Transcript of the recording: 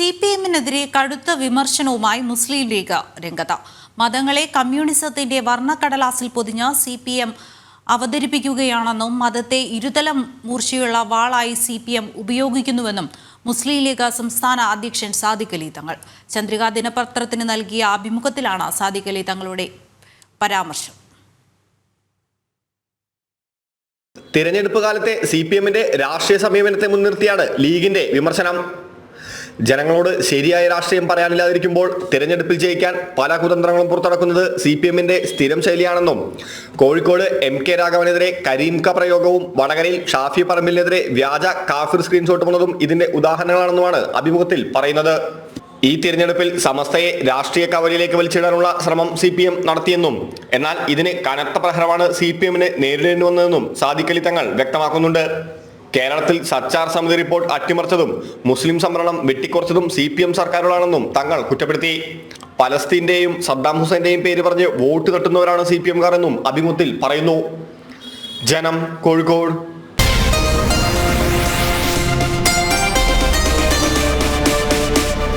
C P എമ്മിനെതിരെ കടുത്ത വിമർശനവുമായി മുസ്ലിം league രംഗത്ത്. മതങ്ങളെ കമ്മ്യൂണിസത്തിന്റെ വർണക്കടലാസിൽ പൊതിഞ്ഞ് സി പി എം അവതരിപ്പിക്കുകയാണെന്നും മതത്തെ ഇരുതലം മൂർച്ചയുള്ള വാളായി സി പി എം ഉപയോഗിക്കുന്നുവെന്നും മുസ്ലിം ലീഗ് സംസ്ഥാന അധ്യക്ഷൻ സാദിഖ് അലി തങ്ങൾ. ചന്ദ്രിക ദിനപത്രത്തിന് നൽകിയ അഭിമുഖത്തിലാണ് സാദിഖ് അലി തങ്ങളുടെ പരാമർശം. തിരഞ്ഞെടുപ്പ് കാലത്തെ സി പി എമ്മിന്റെ രാഷ്ട്രീയ സമീപനത്തെ മുൻനിർത്തിയാണ് ലീഗിന്റെ വിമർശനം. ജനങ്ങളോട് ശരിയായ രാഷ്ട്രീയം പറയാനില്ലാതിരിക്കുമ്പോൾ തിരഞ്ഞെടുപ്പിൽ ജയിക്കാൻ പല കുതന്ത്രങ്ങളും പുറത്തിറക്കുന്നത് സി പി എമ്മിന്റെ സ്ഥിരം ശൈലിയാണെന്നും കോഴിക്കോട് എം കെ രാഘവനെതിരെ കരീംക പ്രയോഗവും വടകരയിൽ ഷാഫി പറമ്പിലിനെതിരെ വ്യാജ കാഫിർ സ്ക്രീൻഷോട്ട് വന്നതും ഇതിന്റെ ഉദാഹരണങ്ങളാണെന്നുമാണ് അഭിമുഖത്തിൽ പറയുന്നത്. ഈ തിരഞ്ഞെടുപ്പിൽ സമസ്തയെ രാഷ്ട്രീയ കവലയിലേക്ക് വലിച്ചിടാനുള്ള ശ്രമം സി പി എം നടത്തിയെന്നും എന്നാൽ ഇതിന് കനത്ത പ്രഹരമാണ് സി പി എമ്മിന് നേരിടേണ്ടി വന്നതെന്നും സാദിഖലി തങ്ങൾ വ്യക്തമാക്കുന്നുണ്ട്. കേരളത്തിൽ സച്ചാർ സമിതി റിപ്പോർട്ട് അട്ടിമറിച്ചതും മുസ്ലിം സംവരണം വെട്ടിക്കുറച്ചതും സി പി എം സർക്കാരുകളാണെന്നും തങ്ങൾ കുറ്റപ്പെടുത്തി. പലസ്തീന്റെയും സദ്ദാം ഹുസൈന്റെയും പേര് പറഞ്ഞ് വോട്ട് തട്ടുന്നവരാണ് സി പി എംകാർ എന്നും അഭിമുഖത്തിൽ പറയുന്നു. ജനം കോഴിക്കോട്.